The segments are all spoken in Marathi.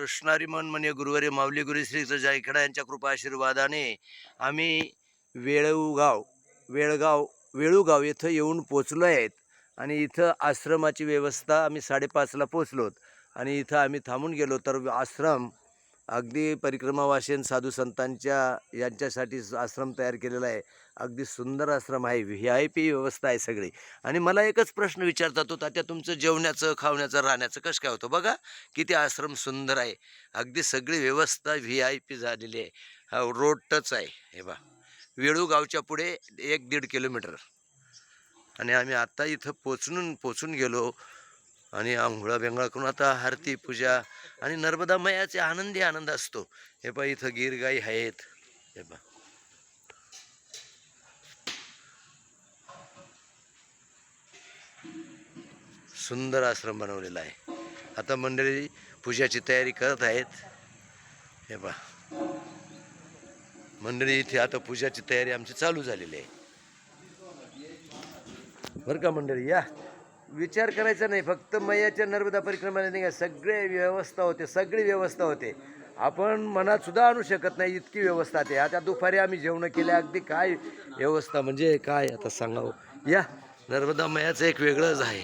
कृष्णारी मन म्हणे गुरुवारी माऊली गुरु श्री जायखडा यांच्या कृपा आशीर्वादाने आम्ही वेळूगाव वेळगाव वेळूगाव इथं येऊन पोचलो आहेत. आणि इथं आश्रमाची व्यवस्था आम्ही साडेपाचला पोचलोत. आणि इथं आम्ही थांबून गेलो तर आश्रम अगदी परिक्रमावासीन साधू संतांच्या यांच्यासाठी आश्रम तयार केलेला आहे. अगदी सुंदर आश्रम आहे. व्ही आय पी व्यवस्था आहे सगळी. आणि मला एकच प्रश्न विचारतात होता त्या तुमचं जेवण्याचं खावण्याचं राहण्याचं कसं काय होतं? बघा किती आश्रम सुंदर आहे. अगदी सगळी व्यवस्था व्ही आय पी झालेली आहे. हा रोड टच आहे. हे बा वेळू गावच्या पुढे एक दीड किलोमीटर. आणि आम्ही आत्ता इथं पोचून पोचून गेलो. आणि आंघोळा बेंगळा करून आता आरती पूजा आणि नर्मदा मयाचे आनंदी आनंद असतो. हे पा इथं गिरगाई आहेत. हे पा सुंदर आश्रम बनवलेला आहे. आता मंडळी पूजाची तयारी करत आहेत. हे पा मंडळी इथे आता पूजाची तयारी आमची चालू झालेली आहे. बरं का मंडळी या. विचार करायचा नाही फक्त मैयाच्या नर्मदा परिक्रमाने नाही का सगळे व्यवस्था होते सगळी व्यवस्था होते. आपण मनात सुद्धा आणू शकत नाही इतकी व्यवस्था ते. आता दुपारी आम्ही जेवणं केले अगदी काय व्यवस्था म्हणजे काय आता सांगावं? या नर्मदा मयाचं एक वेगळंच आहे.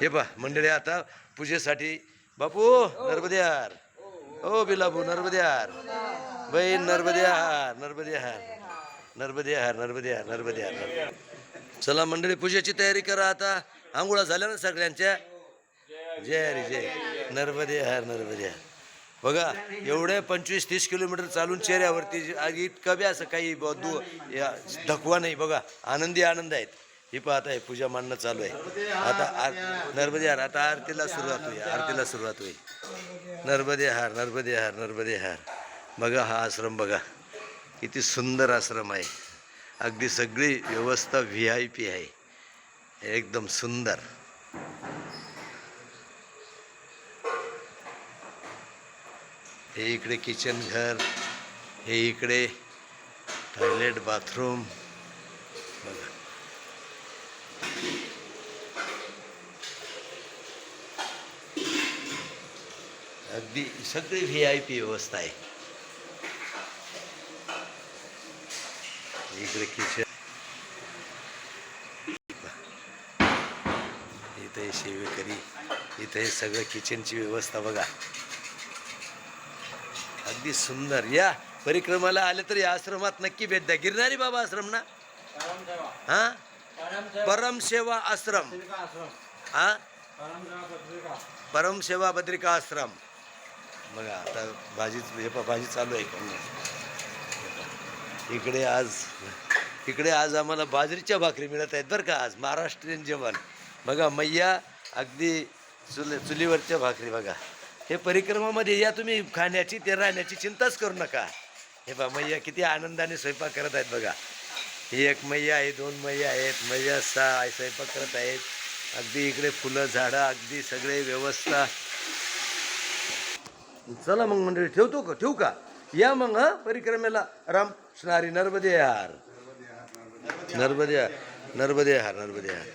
हे पा मंडळी आता पूजेसाठी बापू नर्मद्यार. ओ बिलाबू नर्मद्यार. बहीण नर्मद्यार नर्मद्यार. नर्मद्यार नर्मद्यार नर्मद्यार. चला मंडळी पूजेची तयारी करा आता. आंघोळा झाल्या ना सगळ्यांच्या जय हरी जय नर्मदे हर नर्मदे. हर बघा एवढे पंचवीस तीस किलोमीटर चालून चेहऱ्यावरती इतकं बी असं काही ब- दु या धकवा नाही. बघा आनंदी आनंद आहेत. ही पाहत आहे पूजा मांडणं चालू आहे. आता आर नर्मदे हार. आता आरतीला सुरुवात होईल. आरतीला सुरुवात होईल. नर्मदे हार नर्मदे हार नर्मदे हार. बघा हा आश्रम बघा. किती सुंदर आश्रम आहे. अगदी सगळी व्यवस्था व्ही आय पी आहे. एकदम सुंदर। हे इकडे किचन घर, हे इकडे टॉयलेट बाथरूम बघा अगदी सगळी व्ही आय पी व्यवस्था आहे। इकडे किचन इथं सेवेकरी इथं हे सगळं किचनची व्यवस्था बघा. अगदी सुंदर. या परिक्रमाला आले तर या आश्रमात नक्की भेट द्या. गिरणारी बाबा आश्रम ना? हा? परमसेवा. आश्रम. हा? परमसेवा बद्रिका आश्रम. बघा आता भाजी हे भाजी चालू आहे का? इकडे आज इकडे आज आम्हाला बाजरीच्या भाकरी मिळत आहेत बरं का आज. महाराष्ट्रीयन जेवण. बघा मैया अगदी चुली चुलीवरच्या भाकरी बघा. हे परिक्रमामध्ये या तुम्ही खाण्याची ते राहण्याची चिंताच करू नका. हे बा मैया किती आनंदाने स्वयंपाक करत आहेत बघा. ही एक मैया आहे दोन मैया आहेत मैया सहा आहे स्वयंपाक करत आहेत. अगदी इकडे फुलं झाडं अगदी सगळे व्यवस्था. चला मग मंडळी ठेवतो का? ठेवू का? या मग हा परिक्रमेला. राम श्री नर्मदे हार नर्मदे हार. नर्मदे हार नर्मदे हार.